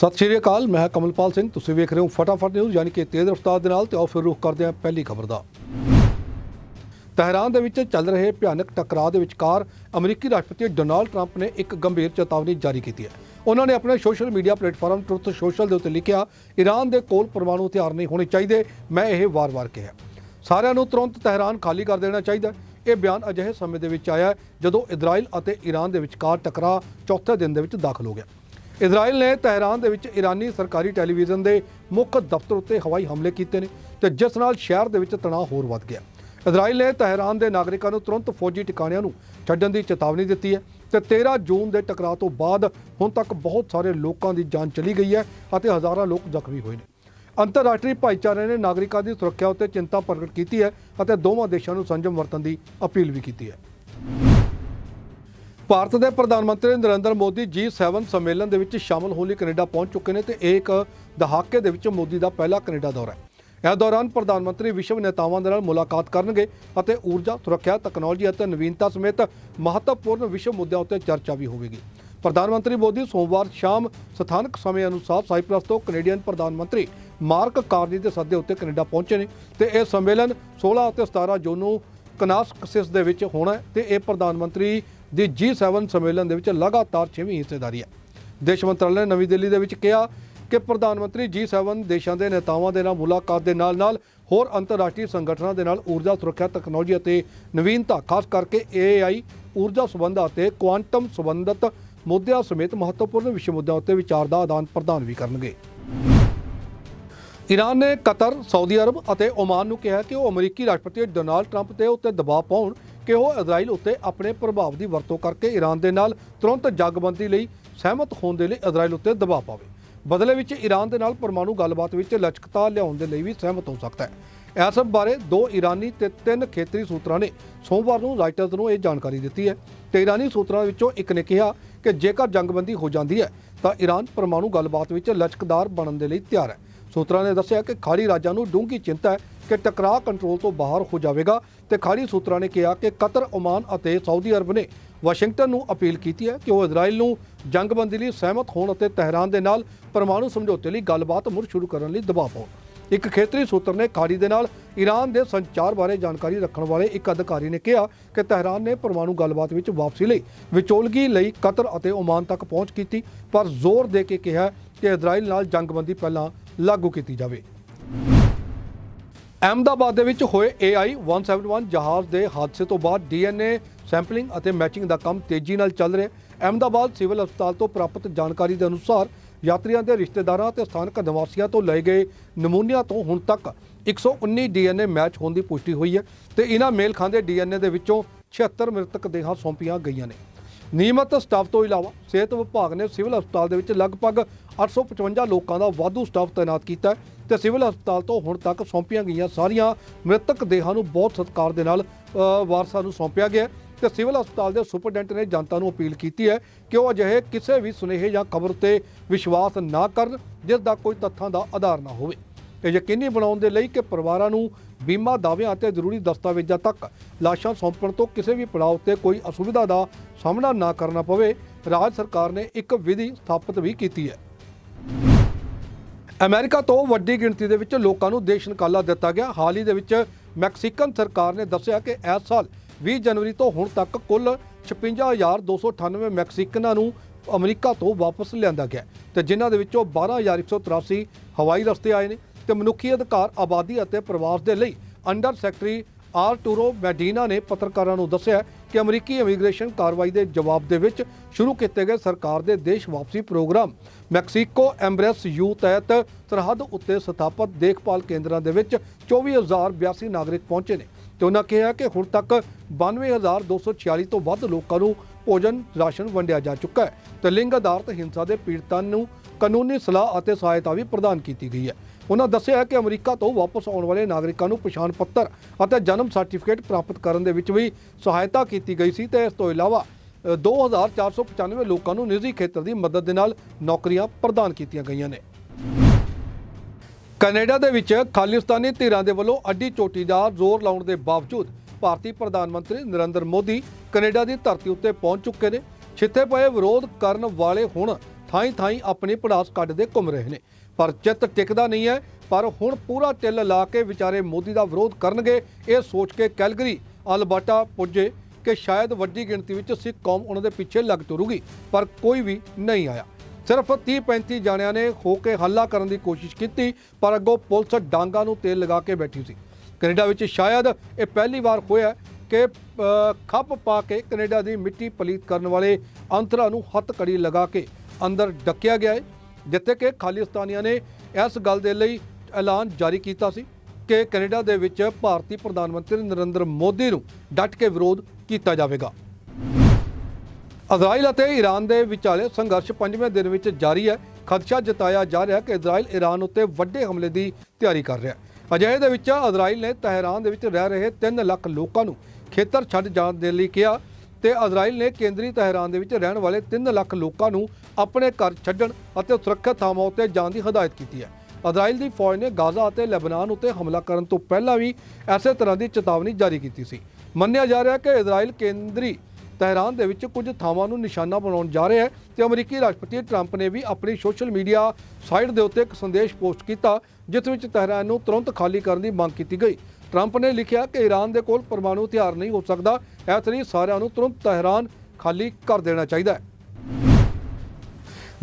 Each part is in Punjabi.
ਸਤਿ ਸ਼੍ਰੀ ਅਕਾਲ, ਮੈਂ ਹਾਂ ਕਮਲਪਾਲ ਸਿੰਘ। ਤੁਸੀਂ ਵੇਖ ਰਹੇ ਹੋ ਫਟਾਫਟ ਨਿਊਜ਼, ਯਾਨੀ ਕਿ ਤੇਜ਼ ਰਫ਼ਤਾਰ ਦੇ ਨਾਲ, ਤੇ ਆਓ ਫਿਰ ਰੁਖ ਕਰਦੇ ਹਾਂ ਪਹਿਲੀ ਖਬਰ ਦਾ। ਤਹਿਰਾਨ ਦੇ ਵਿੱਚ ਚੱਲ ਰਹੇ ਭਿਆਨਕ ਟਕਰਾਅ ਦੇ ਵਿਚਕਾਰ ਅਮਰੀਕੀ ਰਾਸ਼ਟਰਪਤੀ ਡੋਨਾਲਡ ਟਰੰਪ ਨੇ ਇੱਕ ਗੰਭੀਰ ਚੇਤਾਵਨੀ ਜਾਰੀ ਕੀਤੀ ਹੈ। ਉਹਨਾਂ ਨੇ ਆਪਣੇ social media platform truth social ਦੇ ਉੱਤੇ ਲਿਖਿਆ ਈਰਾਨ ਦੇ ਕੋਲ ਪਰਮਾਣੂ ਹਥਿਆਰ ਨਹੀਂ ਹੋਣੇ ਚਾਹੀਦੇ, ਮੈਂ ਇਹ ਵਾਰ-ਵਾਰ ਕਿਹਾ ਸਾਰਿਆਂ ਨੂੰ ਤੁਰੰਤ ਤਹਿਰਾਨ ਖਾਲੀ ਕਰ ਦੇਣਾ ਚਾਹੀਦਾ ਇਹ ਬਿਆਨ ਅਜਿਹੇ ਸਮੇਂ ਦੇ ਵਿੱਚ ਆਇਆ ਜਦੋਂ ਇਜ਼ਰਾਈਲ ਅਤੇ ਈਰਾਨ ਦੇ ਵਿਚਕਾਰ ਟਕਰਾਅ ਚੌਥੇ ਦਿਨ ਦੇ ਵਿੱਚ ਦਾਖਲ ਹੋ ਗਿਆ। ਇਜ਼ਰਾਈਲ ਨੇ ਤਹਿਰਾਨ ਦੇ ਵਿੱਚ ਇਰਾਨੀ ਸਰਕਾਰੀ ਟੈਲੀਵਿਜ਼ਨ ਦੇ ਮੁੱਖ ਦਫ਼ਤਰ ਉੱਤੇ ਹਵਾਈ ਹਮਲੇ ਕੀਤੇ ਨੇ ਤੇ ਜਿਸ ਨਾਲ ਸ਼ਹਿਰ ਦੇ ਵਿੱਚ ਤਣਾਅ ਹੋਰ ਵੱਧ ਗਿਆ। ਇਜ਼ਰਾਈਲ ਨੇ ਤਹਿਰਾਨ ਦੇ ਨਾਗਰਿਕਾਂ ਨੂੰ ਤੁਰੰਤ ਫੌਜੀ ਟਿਕਾਣਿਆਂ ਨੂੰ ਛੱਡਣ ਦੀ ਚੇਤਾਵਨੀ ਦਿੱਤੀ ਹੈ ਤੇ 13 ਜੂਨ ਦੇ ਟਕਰਾਅ ਤੋਂ ਬਾਅਦ ਹੁਣ ਤੱਕ ਬਹੁਤ ਸਾਰੇ ਲੋਕਾਂ ਦੀ ਜਾਨ ਚਲੀ ਗਈ ਹੈ ਅਤੇ ਹਜ਼ਾਰਾਂ ਲੋਕ ਜ਼ਖਮੀ ਹੋਏ ਨੇ। ਅੰਤਰਰਾਸ਼ਟਰੀ ਭਾਈਚਾਰੇ ਨੇ ਨਾਗਰਿਕਾਂ ਦੀ ਸੁਰੱਖਿਆ ਉੱਤੇ ਚਿੰਤਾ ਪ੍ਰਗਟ ਕੀਤੀ ਹੈ ਅਤੇ ਦੋਵਾਂ ਦੇਸ਼ਾਂ ਨੂੰ ਸੰਜਮ ਵਰਤਣ ਦੀ ਅਪੀਲ ਵੀ ਕੀਤੀ ਹੈ। ਭਾਰਤ ਦੇ ਪ੍ਰਧਾਨ ਮੰਤਰੀ ਨਰਿੰਦਰ ਮੋਦੀ G7 ਸੰਮੇਲਨ ਦੇ ਵਿੱਚ ਸ਼ਾਮਲ ਹੋਣ ਲਈ ਕੈਨੇਡਾ ਪਹੁੰਚ ਚੁੱਕੇ ਨੇ ਤੇ ਇਹ ਇੱਕ ਦਹਾਕੇ ਦੇ ਵਿੱਚ ਮੋਦੀ ਦਾ ਪਹਿਲਾ ਕੈਨੇਡਾ ਦੌਰਾ ਹੈ। ਇਸ ਦੌਰਾਨ ਪ੍ਰਧਾਨ ਮੰਤਰੀ ਵਿਸ਼ਵ ਨੇਤਾਵਾਂ ਦੇ ਨਾਲ ਮੁਲਾਕਾਤ ਕਰਨਗੇ ਅਤੇ ਊਰਜਾ, ਸੁਰੱਖਿਆ, ਤਕਨਾਲੋਜੀ ਅਤੇ ਨਵੀਨਤਾ ਸਮੇਤ ਮਹੱਤਵਪੂਰਨ ਵਿਸ਼ਵ ਮੁੱਦਿਆਂ ਉੱਤੇ ਚਰਚਾ ਵੀ ਹੋਵੇਗੀ। ਪ੍ਰਧਾਨ ਮੰਤਰੀ ਮੋਦੀ ਸੋਮਵਾਰ ਸ਼ਾਮ ਸਥਾਨਕ ਸਮੇਂ ਅਨੁਸਾਰ ਸਾਈਪ੍ਰਸ ਤੋਂ ਕੈਨੇਡੀਅਨ ਪ੍ਰਧਾਨ ਮੰਤਰੀ ਮਾਰਕ ਕਾਰਨੀ ਦੇ ਸੱਦੇ ਉੱਤੇ ਕੈਨੇਡਾ ਪਹੁੰਚੇ ਨੇ ਤੇ ਇਹ ਸੰਮੇਲਨ 16 ਅਤੇ 17 ਜੂਨ ਨੂੰ ਕਨਾਸਕਸਿਸ ਦੇ ਵਿੱਚ ਹੋਣਾ ਹੈ ਤੇ ਇਹ ਪ੍ਰਧਾਨ ਮੰਤਰੀ ਦੀ G7 ਸੰਮੇਲਨ ਦੇ ਵਿੱਚ ਲਗਾਤਾਰ 6ਵੀਂ ਹਿੱਸੇਦਾਰੀ ਹੈ। ਵਿਦੇਸ਼ ਮੰਤਰਾਲੇ ਨੇ ਨਵੀਂ ਦਿੱਲੀ ਦੇ ਵਿੱਚ ਕਿਹਾ ਕਿ ਪ੍ਰਧਾਨ ਮੰਤਰੀ G7 ਦੇਸ਼ਾਂ ਦੇ ਨੇਤਾਵਾਂ ਦੇ ਨਾਲ ਮੁਲਾਕਾਤ ਦੇ ਨਾਲ-ਨਾਲ ਹੋਰ ਅੰਤਰਰਾਸ਼ਟਰੀ ਸੰਗਠਨਾਂ ਦੇ ਨਾਲ ਊਰਜਾ ਸੁਰੱਖਿਆ ਤਕਨਾਲੋਜੀ ਅਤੇ ਨਵੀਨਤਾ ਖਾਸ ਕਰਕੇ AI ਊਰਜਾ ਸੰਬੰਧ ਅਤੇ ਕੁਆਂਟਮ ਸੰਬੰਧਤ ਮੁੱਦਿਆਂ ਸਮੇਤ ਮਹੱਤਵਪੂਰਨ ਵਿਸ਼ੇ ਮੁੱਦਿਆਂ ਉੱਤੇ ਵਿਚਾਰ ਦਾ ਆਦਾਨ ਪ੍ਰਦਾਨ ਵੀ ਕਰਨਗੇ। ਈਰਾਨ ਨੇ ਕਤਰ, ਸਾਊਦੀ ਅਰਬ ਅਤੇ ਓਮਾਨ ਨੂੰ ਕਿਹਾ ਕਿ ਉਹ ਅਮਰੀਕੀ ਰਾਸ਼ਟਰਪਤੀ ਡੋਨਾਲਡ ਟਰੰਪ ਤੇ ਉੱਤੇ ਦਬਾਅ ਪਾਉਣ ਕਿ ਉਹ ਇਜ਼ਰਾਈਲ ਉੱਤੇ ਆਪਣੇ ਪ੍ਰਭਾਵ ਦੀ ਵਰਤੋਂ ਕਰਕੇ ਈਰਾਨ ਦੇ ਨਾਲ ਤੁਰੰਤ ਜਗਬੰਦੀ ਲਈ ਸਹਿਮਤ ਹੋਣ ਦੇ ਲਈ ਇਜ਼ਰਾਈਲ ਉੱਤੇ ਦਬਾਅ ਪਾਵੇ? ਬਦਲੇ ਵਿੱਚ ਈਰਾਨ ਦੇ ਨਾਲ ਪਰਮਾਣੂ ਗੱਲਬਾਤ ਵਿੱਚ ਲਚਕਤਾ ਲਿਆਉਣ ਦੇ ਲਈ ਵੀ ਸਹਿਮਤ ਹੋ ਸਕਦਾ ਹੈ। ਇਸ ਬਾਰੇ ਦੋ ਈਰਾਨੀ ਤੇ ਤਿੰਨ ਖੇਤਰੀ ਸੂਤਰਾਂ ਨੇ ਸੋਮਵਾਰ ਨੂੰ ਰਾਈਟਰਜ਼ ਨੂੰ ਇਹ ਜਾਣਕਾਰੀ ਦਿੱਤੀ ਹੈ। ਤੇ ਈਰਾਨੀ ਸੂਤਰਾਂ ਵਿੱਚੋਂ ਇੱਕ ਨੇ ਕਿਹਾ ਕਿ ਜੇਕਰ ਜੰਗਬੰਦੀ ਹੋ ਜਾਂਦੀ ਹੈ, ਤਾਂ ਈਰਾਨ ਪਰਮਾਣੂ ਗੱਲਬਾਤ ਵਿੱਚ ਲਚਕਦਾਰ ਬਣਨ ਦੇ ਲਈ ਤਿਆਰ ਹੈ। ਸੂਤਰਾਂ ਨੇ ਦੱਸਿਆ ਕਿ ਖਾੜੀ ਰਾਜਾਂ ਨੂੰ ਡੂੰਘੀ ਚਿੰਤਾ ਹੈ ਕਿ ਟਕਰਾਅ ਕੰਟਰੋਲ ਤੋਂ ਬਾਹਰ ਹੋ ਜਾਵੇਗਾ ਤੇ ਖਾੜੀ ਸੂਤਰਾਂ ਨੇ ਕਿਹਾ ਕਿ ਕਤਰ, ਓਮਾਨ ਅਤੇ ਸਾਊਦੀ ਅਰਬ ਨੇ ਵਾਸ਼ਿੰਗਟਨ ਨੂੰ ਅਪੀਲ ਕੀਤੀ ਹੈ ਕਿ ਉਹ ਇਜ਼ਰਾਈਲ ਨੂੰ ਜੰਗਬੰਦੀ ਲਈ ਸਹਿਮਤ ਹੋਣ ਅਤੇ ਤਹਿਰਾਨ ਦੇ ਨਾਲ ਪਰਮਾਣੂ ਸਮਝੌਤੇ ਲਈ ਗੱਲਬਾਤ ਮੁੜ ਸ਼ੁਰੂ ਕਰਨ ਲਈ ਦਬਾਅ ਪਾਉਣ। ਇੱਕ ਖੇਤਰੀ ਸੂਤਰ ਨੇ ਖਾੜੀ ਦੇ ਨਾਲ ਈਰਾਨ ਦੇ ਸੰਚਾਰ ਬਾਰੇ ਜਾਣਕਾਰੀ ਰੱਖਣ ਵਾਲੇ ਇੱਕ ਅਧਿਕਾਰੀ ਨੇ ਕਿਹਾ ਕਿ ਤਹਿਰਾਨ ਨੇ ਪਰਮਾਣੂ ਗੱਲਬਾਤ ਵਿੱਚ ਵਾਪਸੀ ਲਈ ਵਿਚੋਲਗੀ ਲਈ ਕਤਰ ਅਤੇ ਓਮਾਨ ਤੱਕ ਪਹੁੰਚ ਕੀਤੀ ਪਰ ਜ਼ੋਰ ਦੇ ਕੇ ਕਿਹਾ ਕਿ ਇਜ਼ਰਾਈਲ ਨਾਲ ਜੰਗਬੰਦੀ ਪਹਿਲਾਂ ਲਾਗੂ ਕੀਤੀ ਜਾਵੇ। ਅਹਿਮਦਾਬਾਦ ਦੇ ਵਿੱਚ ਹੋਏ AI 171 ਜਹਾਜ਼ ਦੇ ਹਾਦਸੇ ਤੋਂ ਬਾਅਦ DNA ਸੈਂਪਲਿੰਗ ਅਤੇ ਮੈਚਿੰਗ ਦਾ ਕੰਮ ਤੇਜ਼ੀ ਨਾਲ ਚੱਲ ਰਿਹਾ ਹੈ। ਅਹਿਮਦਾਬਾਦ ਸਿਵਲ ਹਸਪਤਾਲ ਤੋਂ ਪ੍ਰਾਪਤ ਜਾਣਕਾਰੀ ਦੇ ਅਨੁਸਾਰ ਯਾਤਰੀਆਂ ਦੇ ਰਿਸ਼ਤੇਦਾਰਾਂ ਅਤੇ ਸਥਾਨਕ ਨਿਵਾਸੀਆਂ ਤੋਂ ਲਏ ਗਏ ਨਮੂਨਿਆਂ ਤੋਂ ਹੁਣ ਤੱਕ 119 DNA ਮੈਚ ਹੋਣ ਦੀ ਪੁਸ਼ਟੀ ਹੋਈ ਹੈ ਤੇ ਇਹਨਾਂ ਮੇਲ ਖਾਂਦੇ DNA ਦੇ ਵਿੱਚੋਂ 76 ਮ੍ਰਿਤਕ ਦੇਹਾਂ ਸੌਂਪੀਆਂ ਗਈਆਂ ਨੇ। ਨਿਯਮਤ ਸਟਾਫ ਤੋਂ ਇਲਾਵਾ ਸਿਹਤ ਵਿਭਾਗ ਨੇ ਸਿਵਲ ਹਸਪਤਾਲ ਦੇ ਵਿੱਚ ਲਗਭਗ 855 ਲੋਕਾਂ ਦਾ ਵਾਧੂ ਸਟਾਫ ਤਾਇਨਾਤ ਕੀਤਾ ਹੈ ਤੇ ਸਿਵਲ ਹਸਪਤਾਲ ਤੋਂ ਹੁਣ ਤੱਕ ਸੌਂਪੀਆਂ ਗਈਆਂ ਸਾਰੀਆਂ ਮ੍ਰਿਤਕ ਦੇਹਾਂ ਨੂੰ ਬਹੁਤ ਸਤਿਕਾਰ ਦੇ ਨਾਲ ਵਾਰਸਾਂ ਨੂੰ ਸੌਂਪਿਆ ਗਿਆ ਹੈ ਤੇ ਸਿਵਲ ਹਸਪਤਾਲ ਦੇ ਸੁਪਰਡੈਂਟ ਨੇ ਜਨਤਾ ਨੂੰ ਅਪੀਲ ਕੀਤੀ ਹੈ ਕਿ ਉਹ ਅਜਿਹੇ ਕਿਸੇ ਵੀ ਸੁਨੇਹੇ ਜਾਂ ਖਬਰ ਤੇ ਵਿਸ਼ਵਾਸ ਨਾ ਕਰਨ, ਜਿਸ ਦਾ ਕੋਈ ਤੱਥਾਂ ਦਾ ਆਧਾਰ ਨਾ ਹੋਵੇ। ਇਹ ਯਕੀਨੀ ਬਣਾਉਣ ਦੇ ਲਈ ਕਿ ਪਰਿਵਾਰਾਂ ਨੂੰ ਬੀਮਾ ਦਾਅਵਿਆਂ ਅਤੇ ਜ਼ਰੂਰੀ ਦਸਤਾਵੇਜ਼ਾਂ ਤੱਕ ਲਾਸ਼ਾਂ ਸੌਂਪਣ ਤੋਂ ਕਿਸੇ ਵੀ ਪੜਾਅ ਉੱਤੇ ਕੋਈ ਅਸੁਵਿਧਾ ਦਾ ਸਾਹਮਣਾ ਨਾ ਕਰਨਾ ਪਵੇ, ਰਾਜ ਸਰਕਾਰ ਨੇ ਇੱਕ ਵਿਧੀ ਸਥਾਪਿਤ ਵੀ ਕੀਤੀ ਹੈ। ਅਮਰੀਕਾ ਤੋਂ ਵੱਡੀ ਗਿਣਤੀ ਦੇ ਵਿੱਚ ਲੋਕਾਂ ਨੂੰ ਦੇਸ਼ ਨਿਕਾਲਾ ਦਿੱਤਾ ਗਿਆ। ਹਾਲ ਹੀ ਦੇ ਵਿੱਚ ਮੈਕਸੀਕਨ ਸਰਕਾਰ ਨੇ ਦੱਸਿਆ ਕਿ ਇਸ ਸਾਲ 20 ਜਨਵਰੀ ਤੋਂ ਹੁਣ ਤੱਕ ਕੁੱਲ 56298 ਮੈਕਸੀਕਨਾਂ ਨੂੰ ਅਮਰੀਕਾ ਤੋਂ ਵਾਪਸ ਲਿਆਂਦਾ ਗਿਆ ਤੇ ਜਿਨ੍ਹਾਂ ਦੇ ਵਿੱਚੋਂ 12183 ਹਵਾਈ ਰਸਤੇ ਆਏ ਨੇ ਤੇ ਮਨੁੱਖੀ ਅਧਿਕਾਰ, ਆਬਾਦੀ ਅਤੇ ਪ੍ਰਵਾਸ ਦੇ ਲਈ ਅੰਡਰ ਸੈਕਟਰੀ ਆਰਟੂਰੋ ਮੈਡੀਨਾ ਨੇ ਪੱਤਰਕਾਰਾਂ ਨੂੰ ਦੱਸਿਆ ਕਿ ਅਮਰੀਕੀ ਇਮੀਗ੍ਰੇਸ਼ਨ ਕਾਰਵਾਈ ਦੇ ਜਵਾਬ ਦੇ ਵਿੱਚ ਸ਼ੁਰੂ ਕੀਤੇ ਗਏ ਸਰਕਾਰ ਦੇ ਦੇਸ਼ ਵਾਪਸੀ ਪ੍ਰੋਗਰਾਮ ਮੈਕਸੀਕੋ ਐਮਬਰੇਸ ਯੂ ਤਹਿਤ ਸਰਹੱਦ ਉੱਤੇ ਸਥਾਪਿਤ ਦੇਖਭਾਲ ਕੇਂਦਰਾਂ ਦੇ ਵਿੱਚ 24082 ਨਾਗਰਿਕ ਪਹੁੰਚੇ ਨੇ ਤੇ ਉਹਨਾਂ ਕਿਹਾ ਕਿ ਹੁਣ ਤੱਕ 92246 ਤੋਂ ਵੱਧ ਲੋਕਾਂ ਨੂੰ ਭੋਜਨ ਰਾਸ਼ਨ ਵੰਡਿਆ ਜਾ ਚੁੱਕਾ ਹੈ ਤੇ ਲਿੰਗ ਆਧਾਰਿਤ ਹਿੰਸਾ ਦੇ ਪੀੜਤਾਂ ਨੂੰ ਕਾਨੂੰਨੀ ਸਲਾਹ ਅਤੇ ਸਹਾਇਤਾ ਵੀ ਪ੍ਰਦਾਨ ਕੀਤੀ ਗਈ ਹੈ। ਉਹਨਾਂ ਦੱਸਿਆ ਕਿ ਅਮਰੀਕਾ ਤੋਂ ਵਾਪਸ ਆਉਣ ਵਾਲੇ ਨਾਗਰਿਕਾਂ ਨੂੰ ਪਛਾਣ ਪੱਤਰ ਅਤੇ ਜਨਮ ਸਰਟੀਫਿਕੇਟ ਪ੍ਰਾਪਤ ਕਰਨ ਦੇ ਵਿੱਚ ਵੀ ਸਹਾਇਤਾ ਕੀਤੀ ਗਈ ਸੀ ਤੇ ਇਸ ਤੋਂ ਇਲਾਵਾ ਅ, 2495 ਲੋਕਾਂ ਨੂੰ ਨਿੱਜੀ ਖੇਤਰ ਦੀ ਮਦਦ ਦੇ ਨਾਲ ਨੌਕਰੀਆਂ ਪ੍ਰਦਾਨ ਕੀਤੀਆਂ ਗਈਆਂ ਨੇ। ਕੈਨੇਡਾ ਦੇ ਵਿੱਚ ਖਾਲਿਸਤਾਨੀ ਧਿਰਾਂ ਦੇ ਵੱਲੋਂ ਅੱਡੀ ਚੋਟੀ ਦਾ ਜ਼ੋਰ ਲਾਉਣ ਦੇ ਬਾਵਜੂਦ ਭਾਰਤੀ ਪ੍ਰਧਾਨ ਮੰਤਰੀ ਨਰਿੰਦਰ ਮੋਦੀ ਕੈਨੇਡਾ ਦੀ ਧਰਤੀ ਉੱਤੇ ਪਹੁੰਚ ਚੁੱਕੇ ਨੇ। ਛਿੱਥੇ ਪਏ ਵਿਰੋਧ ਕਰਨ ਵਾਲੇ ਹੁਣ ਥਾਈ ਥਾਈ ਆਪਣੀ ਪੜਾਸ ਕੱਢਦੇ ਘੁੰਮ ਰਹੇ ਨੇ। ਪਰ ਚਿੱਤ ਟਿਕਦਾ ਨਹੀਂ ਹੈ। ਪਰ ਹੁਣ ਪੂਰਾ ਟਿੱਲ ਲਾ ਕੇ ਵਿਚਾਰੇ ਮੋਦੀ ਦਾ ਵਿਰੋਧ ਕਰਨਗੇ, ਇਹ ਸੋਚ ਕੇ ਕੈਲਗਰੀ। ਅਲਬਰਟਾ ਪੁੱਜੇ ਕਿ ਸ਼ਾਇਦ ਵੱਡੀ ਗਿਣਤੀ ਵਿੱਚ ਸਿੱਖ ਕੌਮ ਉਹਨਾਂ ਦੇ ਪਿੱਛੇ ਲੱਗ ਤੁਰੂਗੀ, ਪਰ ਕੋਈ ਵੀ ਨਹੀਂ ਆਇਆ। ਸਿਰਫ 30-35 ਜਾਣਿਆਂ ਨੇ ਹੋ ਕੇ ਹੱਲਾ ਕਰਨ ਦੀ ਕੋਸ਼ਿਸ਼ ਕੀਤੀ, ਪਰ ਅੱਗੋਂ ਪੁਲਿਸ ਡਾਂਗਾ ਨੂੰ ਤੇਲ ਲਗਾ ਕੇ ਬੈਠੀ ਸੀ। ਕੈਨੇਡਾ ਵਿੱਚ ਸ਼ਾਇਦ ਇਹ ਪਹਿਲੀ ਵਾਰ ਹੋਇਆ ਕਿ ਖੱਪ ਪਾ ਕੇ ਕੈਨੇਡਾ ਦੀ ਮਿੱਟੀ ਪਲੀਤ ਕਰਨ ਵਾਲੇ ਅੰਤਰਾਂ ਨੂੰ ਹੱਥ ਕੜੀ ਲਗਾ ਕੇ ਅੰਦਰ ਡੱਕਿਆ ਗਿਆ ਹੈ। ਜਿੱਥੇ ਕਿ ਖਾਲਿਸਤਾਨੀਆਂ ਨੇ ਇਸ ਗੱਲ ਦੇ ਲਈ ਐਲਾਨ ਜਾਰੀ ਕੀਤਾ ਸੀ ਕਿ ਕੈਨੇਡਾ ਦੇ ਵਿੱਚ ਭਾਰਤੀ ਪ੍ਰਧਾਨ ਮੰਤਰੀ ਨਰਿੰਦਰ ਮੋਦੀ ਨੂੰ ਡਟ ਕੇ ਵਿਰੋਧ ਕੀਤਾ ਜਾਵੇਗਾ। ਇਜ਼ਰਾਈਲ ਅਤੇ ਈਰਾਨ ਦੇ ਵਿਚਾਲੇ ਸੰਘਰਸ਼ ਪੰਜਵੇਂ ਦਿਨ ਵਿੱਚ ਜਾਰੀ ਹੈ। ਖਦਸ਼ਾ ਜਤਾਇਆ ਜਾ ਰਿਹਾ ਹੈ ਕਿ ਇਜ਼ਰਾਈਲ ਈਰਾਨ ਉੱਤੇ ਵੱਡੇ ਹਮਲੇ ਦੀ ਤਿਆਰੀ ਕਰ ਰਿਹਾ ਹੈ। ਅਜਿਹੇ ਦੇ ਵਿੱਚ ਇਜ਼ਰਾਈਲ ਨੇ ਤਹਿਰਾਨ ਦੇ ਵਿੱਚ ਰਹਿ ਰਹੇ 3 ਲੱਖ ਲੋਕਾਂ ਨੂੰ ਖੇਤਰ ਛੱਡ ਜਾਣ ਦੇ ਲਈ ਕਿਹਾ ਤੇ ਇਜ਼ਰਾਈਲ ਨੇ ਕੇਂਦਰੀ ਤਹਿਰਾਨ ਦੇ ਵਿੱਚ ਰਹਿਣ ਵਾਲੇ 3 ਲੱਖ ਲੋਕਾਂ ਨੂੰ ਆਪਣੇ ਘਰ ਛੱਡਣ ਅਤੇ ਸੁਰੱਖਿਅਤ ਥਾਵਾਂ ਉੱਤੇ ਜਾਣ ਦੀ ਹਦਾਇਤ ਕੀਤੀ ਹੈ। ਇਜ਼ਰਾਈਲ ਦੀ ਫੌਜ ਨੇ ਗਾਜ਼ਾ ਅਤੇ ਲੈਬਨਾਨ ਉੱਤੇ ਹਮਲਾ ਕਰਨ ਤੋਂ ਪਹਿਲਾਂ ਵੀ ਐਸੇ ਤਰ੍ਹਾਂ ਦੀ ਚੇਤਾਵਨੀ ਜਾਰੀ ਕੀਤੀ ਸੀ। ਮੰਨਿਆ ਜਾ ਰਿਹਾ ਹੈ ਕਿ ਇਜ਼ਰਾਈਲ ਕੇਂਦਰੀ ਤਹਿਰਾਨ ਦੇ ਵਿੱਚ ਕੁਝ ਥਾਵਾਂ ਨੂੰ ਨਿਸ਼ਾਨਾ ਬਣਾਉਣ ਜਾ ਰਿਹਾ ਹੈ ਤੇ ਅਮਰੀਕੀ ਰਾਸ਼ਟਰਪਤੀ ਟਰੰਪ ਨੇ ਵੀ ਆਪਣੀ ਸੋਸ਼ਲ ਮੀਡੀਆ ਸਾਈਟ ਦੇ ਉੱਤੇ ਇੱਕ ਸੰਦੇਸ਼ ਪੋਸਟ ਕੀਤਾ, ਜਿਸ ਵਿੱਚ ਤਹਿਰਾਨ ਨੂੰ ਤੁਰੰਤ ਖਾਲੀ ਕਰਨ ਦੀ ਮੰਗ ਕੀਤੀ ਗਈ। ਟਰੰਪ ਨੇ ਲਿਖਿਆ ਕਿ ਈਰਾਨ ਦੇ ਕੋਲ ਪਰਮਾਣੂ ਹਥਿਆਰ ਨਹੀਂ ਹੋ ਸਕਦਾ। ਇਸ ਲਈ ਸਾਰਿਆਂ ਨੂੰ ਤੁਰੰਤ ਤਹਿਰਾਨ ਖਾਲੀ ਕਰ ਦੇਣਾ ਚਾਹੀਦਾ ਹੈ।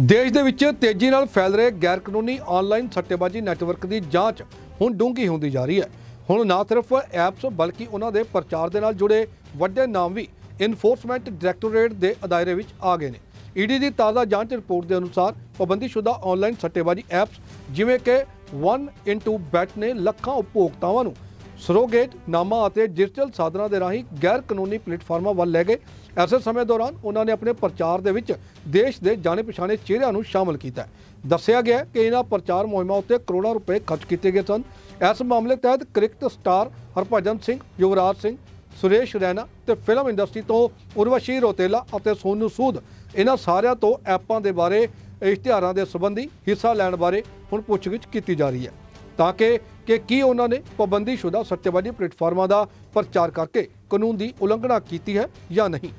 ਦੇਸ਼ ਦੇ ਵਿੱਚ ਤੇਜ਼ੀ ਨਾਲ ਫੈਲ ਰਹੇ ਗੈਰ ਕਾਨੂੰਨੀ ਆਨਲਾਈਨ ਸੱਟੇਬਾਜ਼ੀ ਨੈਟਵਰਕ ਦੀ ਜਾਂਚ ਹੁਣ ਡੂੰਘੀ ਹੁੰਦੀ ਜਾ ਰਹੀ ਹੈ। ਹੁਣ ਨਾ ਸਿਰਫ ਐਪਸ ਬਲਕਿ ਉਹਨਾਂ ਦੇ ਪ੍ਰਚਾਰ ਦੇ ਨਾਲ ਜੁੜੇ ਵੱਡੇ ਨਾਮ ਵੀ ਇਨਫੋਰਸਮੈਂਟ ਡਾਇਰੈਕਟੋਰੇਟ ਦੇ ਅਦਾਇਰੇ ਵਿੱਚ ਆ ਗਏ ਨੇ। ਈਡੀ ਦੀ ਤਾਜ਼ਾ ਜਾਂਚ ਰਿਪੋਰਟ ਦੇ ਅਨੁਸਾਰ ਪਾਬੰਦੀਸ਼ੁਦਾ ਆਨਲਾਈਨ ਸੱਟੇਬਾਜ਼ੀ ਐਪਸ ਜਿਵੇਂ ਕਿ 1 ਬੈਟ ਨੇ ਲੱਖਾਂ ਉਪਭੋਗਤਾਵਾਂ ਨੂੰ ਸਰੋਗੇਟ, ਨਾਮਾ ਅਤੇ ਡਿਜੀਟਲ ਸਾਧਨਾਂ ਦੇ ਰਾਹੀਂ ਗੈਰ ਕਾਨੂੰਨੀ ਪਲੇਟਫਾਰਮਾਂ ਵੱਲ ਲੈ ਗਏ। ਐਸੇ ਸਮੇਂ ਦੌਰਾਨ ਉਹਨਾਂ ਨੇ ਆਪਣੇ ਪ੍ਰਚਾਰ ਦੇ ਵਿੱਚ ਦੇਸ਼ ਦੇ ਜਾਣੇ ਪਛਾਣੇ ਚਿਹਰਿਆਂ ਨੂੰ ਸ਼ਾਮਲ ਕੀਤਾ ਦੱਸਿਆ ਗਿਆ ਕਿ ਇਹਨਾਂ ਪ੍ਰਚਾਰ ਮੁਹਿੰਮਾਂ ਉੱਤੇ ਕਰੋੜਾਂ ਰੁਪਏ ਖਰਚ ਕੀਤੇ ਗਏ ਸਨ। ਇਸ ਮਾਮਲੇ ਤਹਿਤ ਕ੍ਰਿਕਟ ਸਟਾਰ ਹਰਭਜਨ ਸਿੰਘ, ਯੁਵਰਾਜ ਸਿੰਘ, ਸੁਰੇਸ਼ ਰੈਨਾ ਤੇ ਫਿਲਮ ਇੰਡਸਟਰੀ ਤੋਂ ਉਰਵਸ਼ੀ ਰੋਤੇਲਾ ਅਤੇ ਸੋਨੂ ਸੂਦ, ਇਹਨਾਂ ਸਾਰਿਆਂ ਤੋਂ ਐਪਾਂ ਦੇ ਬਾਰੇ ਇਸ਼ਤਿਹਾਰਾਂ ਦੇ ਸੰਬੰਧੀ ਹਿੱਸਾ ਲੈਣ ਬਾਰੇ ਹੁਣ ਪੁੱਛਗਿੱਛ ਕੀਤੀ ਜਾ ਰਹੀ ਹੈ। ਤਾਂ ਕਿ ਕਿ ਕੀ ਉਹਨਾਂ ਨੇ ਪਾਬੰਦੀਸ਼ੁਦਾ ਸੱਟੇਬਾਜ਼ੀ ਪਲੇਟਫਾਰਮਾਂ ਦਾ ਪ੍ਰਚਾਰ ਕਰਕੇ ਕਾਨੂੰਨ ਦੀ ਉਲੰਘਣਾ ਕੀਤੀ ਹੈ ਜਾਂ ਨਹੀਂ?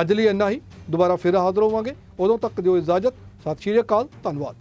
ਅੱਜ ਲਈ ਇੰਨਾ ਹੀ। ਦੁਬਾਰਾ ਫਿਰ ਹਾਜ਼ਰ ਹੋਵਾਂਗੇ। ਉਦੋਂ ਤੱਕ ਦਿਓ ਇਜਾਜ਼ਤ। ਸਤਿ ਸ਼੍ਰੀ ਅਕਾਲ। ਧੰਨਵਾਦ।